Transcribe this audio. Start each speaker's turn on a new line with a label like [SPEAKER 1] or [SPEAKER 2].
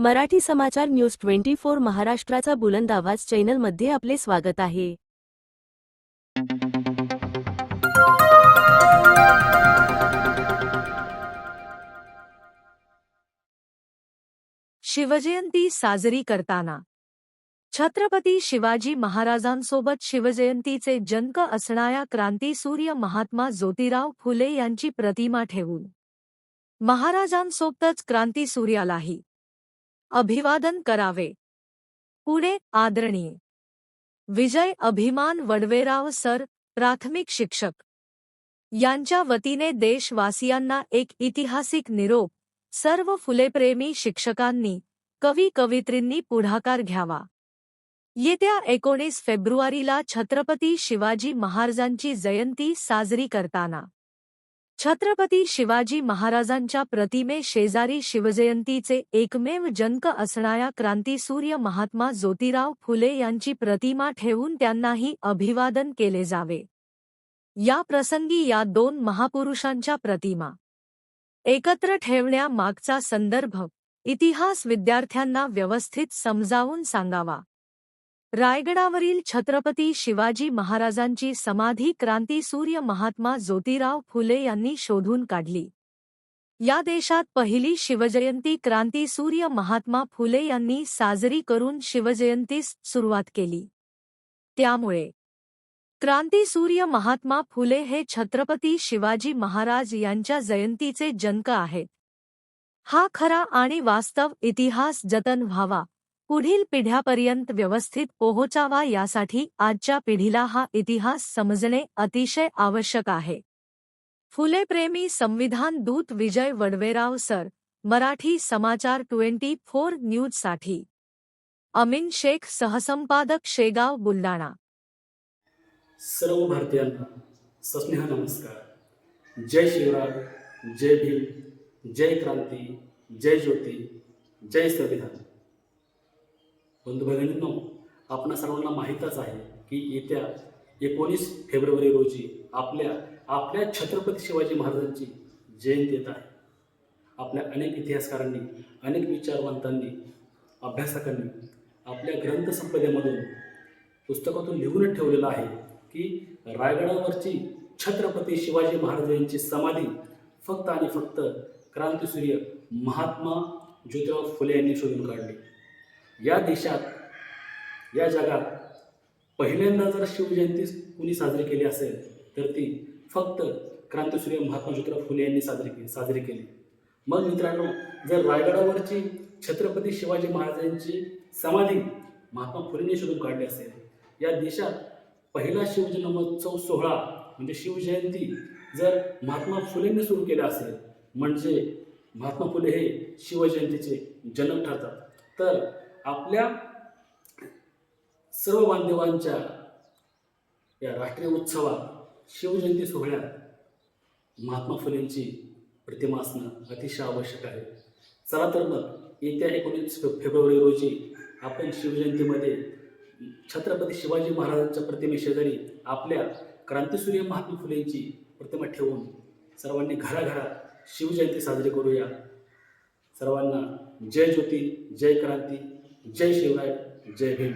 [SPEAKER 1] Marathi Samachar news twenty four महाराष्ट्राचा बुलंद आवाज चॅनलमध्ये आपले स्वागत आहे.
[SPEAKER 2] शिवजयंती साजरी करताना. छत्रपती शिवाजी महाराजांसोबत शिवजयंतीचे जनक असणाऱ्या क्रांतीसूर्य महात्मा ज्योतिराव फुले यांची प्रतिमा ठेवून. महाराजांसोबतच क्रांतीसूर्यालाही अभिवादन करावे. पुणे आदरणीय. विजय अभिमान वडवेराव सर, प्राथमिक शिक्षक. देशवासियांना एक ऐतिहासिक निरोप, सर्व फुलेप्रेमी शिक्षकांनी, कवी कवित्रींनी पुढाकार घ्यावा. येत्या एकोणीस फेब्रुवारीला छत्रपती शिवाजी महाराजांची जयंती साजरी करताना. छत्रपती शिवाजी महाराजांच्या प्रतिमे शेजारी शिवजयंतीचे एकमेव जनक असणाऱ्या क्रांतीसूर्य महात्मा ज्योतिराव फुले यांची प्रतिमा ठेवून त्यांनाही अभिवादन केले जावे. या प्रसंगी या दोन महापुरुषांच्या प्रतिमा. एकत्र ठेवण्यामागचा संदर्भ. इतिहास विद्यार्थ्यांना व्यवस्थित समजावून सांगावा. रायगडावरील छत्रपती शिवाजी महाराजांची समाधी क्रांतीसूर्य महात्मा ज्योतिराव फुले यांनी शोधून काढली. या देशात पहिली शिवजयंती क्रांतीसूर्य महात्मा फुले यांनी साजरी करून शिवजयंतीस सुरुवात केली. त्यामुळे क्रांतीसूर्य महात्मा फुले हे छत्रपती शिवाजी महाराज यांच्या जयंतीचे जनक आहेत. हा खरा आणि वास्तव इतिहास जतन व्हावा. पुढील पिढ्यापर्यंत व्यवस्थित पोहोचावा यासाठी आजच्या पिढीला हा इतिहास समजणे अतिशय आवश्यक आहे. फुलेप्रेमी संविधान दूत विजय वडवेराव सर मराठी समाचार ट्वेंटी फोर न्यूजसाठी. अमीन शेख सहसंपादक शेगाव बुलडाणा
[SPEAKER 3] सर्व भारतीयांना सस्नेह नमस्कार. जय शिवराय जय भीम जय क्रांती जय ज्योती जय संविधान. बंधू भगिनींनो आपणा सर्वांना माहीतच आहे की येत्या एकोणीस फेब्रुवारी रोजी आपल्या आपल्या छत्रपती शिवाजी महाराजांची जयंती येत आहे. आपल्या अनेक इतिहासकारांनी अनेक विचारवंतांनी अभ्यासकांनी आपल्या ग्रंथसंपदेमधून पुस्तकातून लिहूनच ठेवलेलं आहे की रायगडावरची छत्रपती शिवाजी महाराज यांची समाधी फक्त आणि फक्त क्रांतीसूर्य महात्मा ज्योतिराव फुले यांनी शोधून काढली. या देशात या जगात पहिल्यांदा जर शिवजयंती कुणी साजरी केली असेल तर ती फक्त क्रांतीसूर्य महात्मा ज्योतिराव फुले यांनी साजरी केली साजरी केली. मग मित्रांनो जर रायगडावरची छत्रपती शिवाजी महाराजांची समाधी महात्मा फुलेंनी शोधून काढली असेल या देशात पहिला शिवजन्मोत्सव सोहळा म्हणजे शिवजयंती जर महात्मा फुलेंनी सुरू केला असेल म्हणजे महात्मा फुले हे शिवजयंतीचे जनक ठरतात. तर आपल्या सर्व बांधवांच्या या राष्ट्रीय उत्सवात शिवजयंती सोहळ्यात महात्मा फुलेंची प्रतिमा असणं अतिशय आवश्यक आहे. चला तर मग येत्या एकोणीस फेब्रुवारी रोजी आपण शिवजयंतीमध्ये छत्रपती शिवाजी महाराजांच्या प्रतिमेशेजारी आपल्या क्रांतीसूर्य महात्मा फुलेंची प्रतिमा ठेवून सर्वांनी घराघरात शिवजयंती साजरी करूया. सर्वांना जय ज्योती जय क्रांती. 你真喜欢你这边